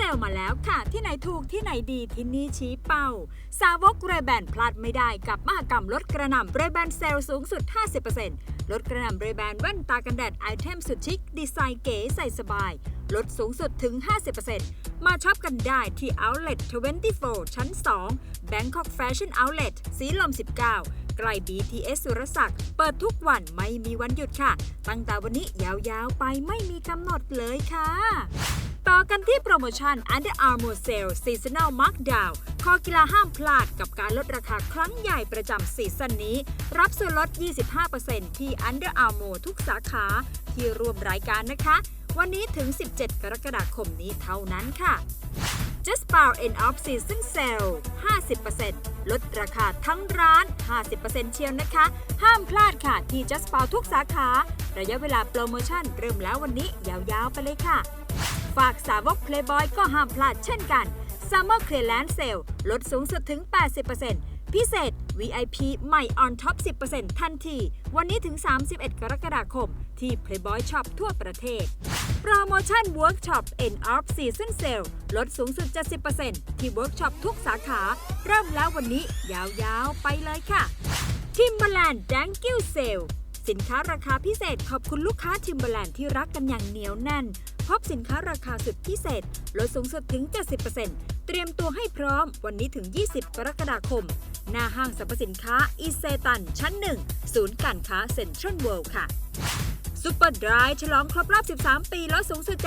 เซลมาแล้วค่ะ ที่ไหนถูกที่ไหนดีที่นี่ชี้เป้า สาวกเรแบนพลาดไม่ได้กับมหกรรมลดกระหน่ำเรแบนเซลสูงสุด 50%ลดกระหน่ำเรแบนแว่นตากันแดดไอเทมสุดชิค ดีไซน์เก๋ใส่สบาย ลดสูงสุดถึง 50%มาช็อปกันได้ที่ Outlet 24 ชั้น 2 Bangkok Fashion Outlet สีลม 19ใกล้ BTS สุรศักดิ์ เปิดทุกวันไม่มีวันหยุดค่ะ ตั้งแต่วันนี้ยาวๆไปไม่มีกำหนดเลยค่ะ ต่อกันที่โปรโมชั่น Under Armour Sale Seasonal Markdown คอกีฬาห้ามพลาดกับการลดราคาครั้งใหญ่ประจำซีซั่นนี้ รับส่วนลด 25%ที่ Under Armour ทุกสาขาที่รวมรายการนะคะ วันนี้ถึง 17 กรกฎาคมนี้เท่านั้นค่ะ Just Bar End of Season Sale 50%ลดราคาทั้งร้าน 50%เชียวนะคะ ห้ามพลาดค่ะที่ Just Bar ทุกสาขา ระยะเวลาโปรโมชั่นเริ่มแล้ววันนี้ยาวๆไปเลยค่ะ ฝากสาวก Playboy ก็ห้ามพลาดเช่นกัน Summer Clearance Sale ลดสูงสุดถึง 80%พิเศษ VIP ใหม่ on top 10%ทันที วันนี้ถึง 31 กรกฎาคม ที่ Playboy Shop ทั่วประเทศ โปรโมชั่น Workshop End of Season Sale ลดสูงสุด 70%ที่ Workshop ทุกสาขา เริ่มแล้ววันนี้ยาวๆ ไปเลยค่ะ Timberland Thank You Sale สินค้าราคาพิเศษขอบคุณลูกค้า Timberland ที่รักกันอย่างเหนียวแน่น พบสินค้าราคาสุดพิเศษ ลดสูงสุดถึง 70%เตรียมตัวให้พร้อมวันนี้ถึง 20 กรกฎาคม หน้าห้างสรรพสินค้าอีเซตัน ชั้น 1 ศูนย์การค้าเซ็นทรัลเวิลด์ค่ะซูเปอร์ดรายฉลองครบรอบ 13 ปีลดสูงสุด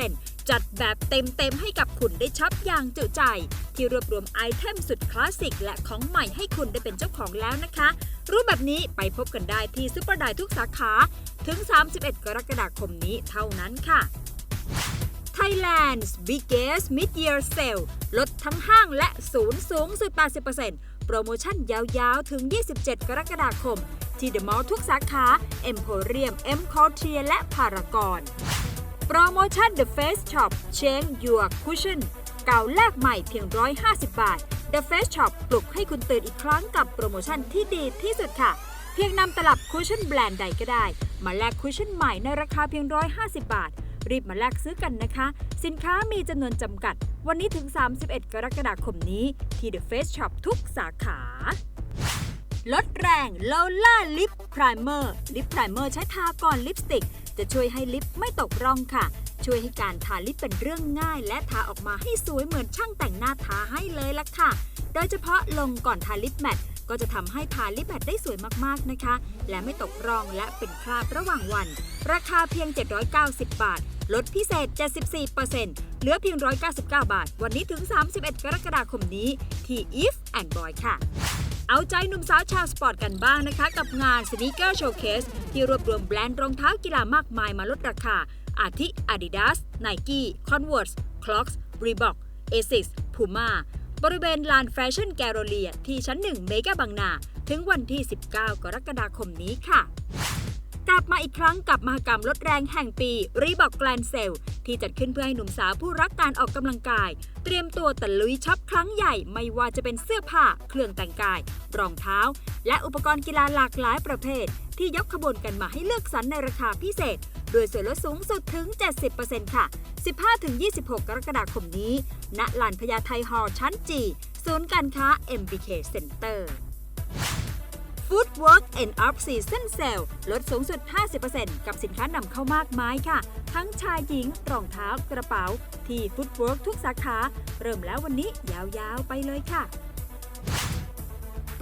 70%จัดแบบเต็มๆให้กับคุณได้ช็อปอย่างจุใจ ที่รวบรวมไอเทมสุดคลาสสิกและของใหม่ให้คุณได้เป็นเจ้าของแล้วนะคะ รู้แบบนี้ไปพบกันได้ที่ซูเปอร์ดายทุกสาขา ถึง 31 กรกฎาคมนี้เท่านั้นค่ะ Thailand's biggest mid-year sale ลดทั้งห้างและศูนย์สูงสุด 80%โปรโมชั่นยาวๆ ถึง 27 กรกฎาคม ที่เดอะมอลล์ทุกสาขา Emporium M c o r t i e r และ Paragon โปรโมชั่น The Face Shop Change Your Cushion เก่าแลกใหม่เพียง 150 บาท The Face Shop ปลุกให้คุณตื่นอีกครั้งกับโปรโมชั่นที่ดีที่สุดค่ะ เพียงนำตลับคุชชั่นแบรนด์ใดก็ได้ มาแลกคุชชั่นใหม่ในราคาเพียง 150 บาท รีบมาแลกซื้อกันนะคะ สินค้ามีจำนวนจำกัด วันนี้ถึง 31 กรกฎาคมนี้ ที่ The Face Shop ทุกสาขาลดแรง l o l a Lip Primer ลิปไพรเมอร์ใช้ทาก่อนลิปสติก จะช่วยให้ลิปไม่ตกร่องค่ะ ช่วยให้การทาลิปเป็นเรื่องง่าย และทาออกมาให้สวยเหมือนช่างแต่งหน้าทาให้เลยล่ะค่ะ โดยเฉพาะลงก่อนทาลิปแมทก็จะทำให้ทาลิปแมทได้สวยมากๆนะคะ และไม่ตกรองและเป็นคราบระหว่างวัน ราคาเพียง 790 บาท ลดพิเศษ 74%เหลือเพียง 199 บาท วันนี้ถึง 31 กรกฎาคมนี้ ที่ If and Boy ค่ะเอาใจหนุ่มสาวชาวสปอร์ตกันบ้างนะคะ กับงาน Sneaker Showcase ที่รวบรวมแบรนด์รองเท้ากีฬามากมายมาลดราคา อาทิ Adidas Nike Converse Crocs Reebok Asics Puma บริเวณลานแฟชั่นแกลเลียที่ชั้น 1 เมกาบางนา ถึงวันที่ 19 กรกฎาคมนี้ค่ะ กลับมาอีกครั้งกับมหกรรมลดแรงแห่งปีรีบอกแกลนเซลที่จัดขึ้นเพื่อให้หนุ่มสาวผู้รักการออกกำลังกาย เตรียมตัวตะลุยช็อปครั้งใหญ่ไม่ว่าจะเป็นเสื้อผ้า เครื่องแต่งกาย รองเท้า และอุปกรณ์กีฬาหลากหลายประเภท ที่ยกขบวนกันมาให้เลือกสรรในราคาพิเศษ โดยส่วนลดสูงสุดถึง 70%ค่ะ 15-26 กรกฎาคมนี้ ณ ลานพญาไทฮอลล์ชั้นจีศูนย์การค้า MBK Center Footwork End of Season Sale ลดสูงสุด 50%กับสินค้านำเข้ามากมายค่ะ ทั้งชายหญิง รองเท้ากระเป๋า ที่ Footwork ทุกสาขา เริ่มแล้ววันนี้ยาวๆไปเลยค่ะ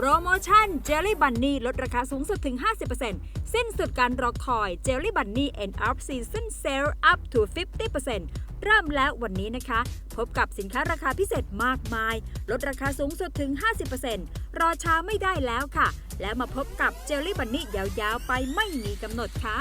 โปรโมชั่น Jelly Bunny ลดราคาสูงสุดถึง 50%สิ้นสุดการรอคอย Jelly Bunny End of Season Sale up to 50%เริ่มแล้ววันนี้นะคะ พบกับสินค้าราคาพิเศษมากมาย ลดราคาสูงสุดถึง 50%รอช้าไม่ได้แล้วค่ะ และมาพบกับ Jelly Bunny ยาวๆ ไปไม่มีกำหนดค่ะ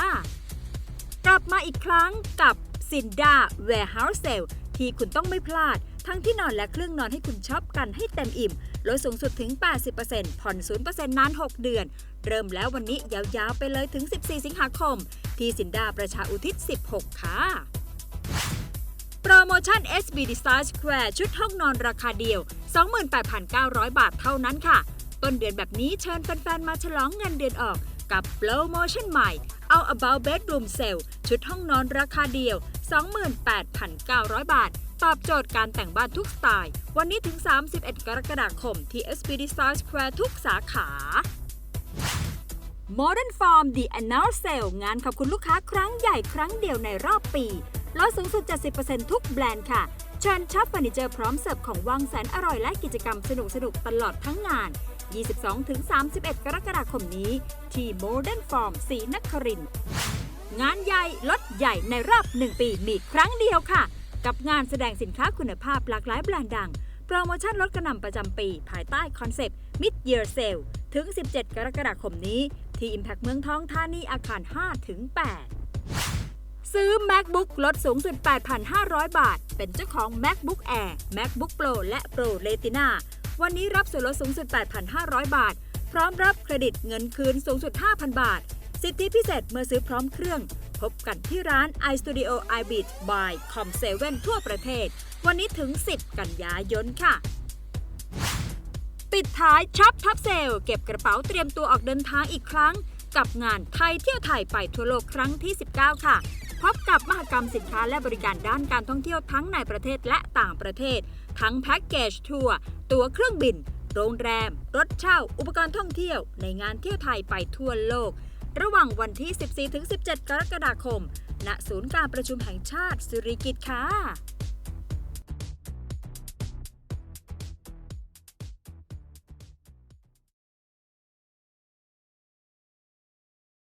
กลับมาอีกครั้งกับซินดา Warehouse Sale ที่คุณต้องไม่พลาด ทั้งที่นอนและเครื่องนอนให้คุณช็อปกันให้เต็มอิ่ม ลดสูงสุดถึง 80%ผ่อน 0%นาน 6 เดือน เริ่มแล้ววันนี้ยาวๆ ไปเลยถึง 14 สิงหาคม ที่สินดาประชาอุทิศ 16 ค่ะ โปรโมชั่น SB Design Square ชุดห้องนอนราคาเดียว 28,900 บาทเท่านั้นค่ะ ต้นเดือนแบบนี้เชิญแฟนๆ มาฉลองเงินเดือนออกกับโปรโมชั่นใหม่ เอา About Bedroom Sale ชุดห้องนอนราคาเดียว 28,900 บาท ตอบโจทย์การแต่งบ้านทุกสไตล์ วันนี้ถึง 31 กรกฎาคม ที่ SP Design Square ทุกสาขา Modern Farm The Annual Sale งานขอบคุณลูกค้าครั้งใหญ่ครั้งเดียวในรอบปีลดสูงสุด 70%ทุกแบรนด์ค่ะเชิญช็อปเฟอร์นิเจอร์พร้อมเสิร์ฟของว่างแสนอร่อยและกิจกรรมสนุกๆตลอดทั้งงาน 22-31 กรกฎาคมนี้ ที่ Modern Farm ศรีนครินงานใหญ่ลดใหญ่ในรอบ 1 ปีมีครั้งเดียวค่ะ กับงานแสดงสินค้าคุณภาพหลากหลายแบรนด์ดัง โปรโมชั่นลดกระหน่ำประจำปี ภายใต้คอนเซปต์ Mid Year Sale ถึง 17 กรกฎาคมนี้ ที่ Impact เมืองทองธานีอาคาร5ถึง8ซื้อ MacBook ลดสูงสุด 8,500 บาท เป็นเจ้าของ MacBook Air MacBook Pro และ Pro Retina วันนี้รับส่วนลดสูงสุด 8,500 บาท พร้อมรับเครดิตเงินคืนสูงสุด 5,000 บาท สิทธิพิเศษเมื่อซื้อพร้อมเครื่อง พบกันที่ร้าน iStudio iBeat by Com7 ทั่วประเทศ วันนี้ถึง 10 กันยายนค่ะ ปิดท้ายช็อปทับเซลเก็บกระเป๋าเตรียมตัวออกเดินทางอีกครั้ง กับงานไทยเที่ยวไทยไปทั่วโลกครั้งที่ 19 ค่ะ พบกับมหกรรมสินค้าและบริการด้านการท่องเที่ยวทั้งในประเทศและต่างประเทศ ทั้งแพ็กเกจทัวร์ตั๋วเครื่องบิน โรงแรม รถเช่า อุปกรณ์ท่องเที่ยว ในงานเที่ยวไทยไปทั่วโลก ระหว่างวันที่ 14-17 กรกฎาคม ณ ศูนย์การประชุมแห่งชาติสุริกิตค่ะ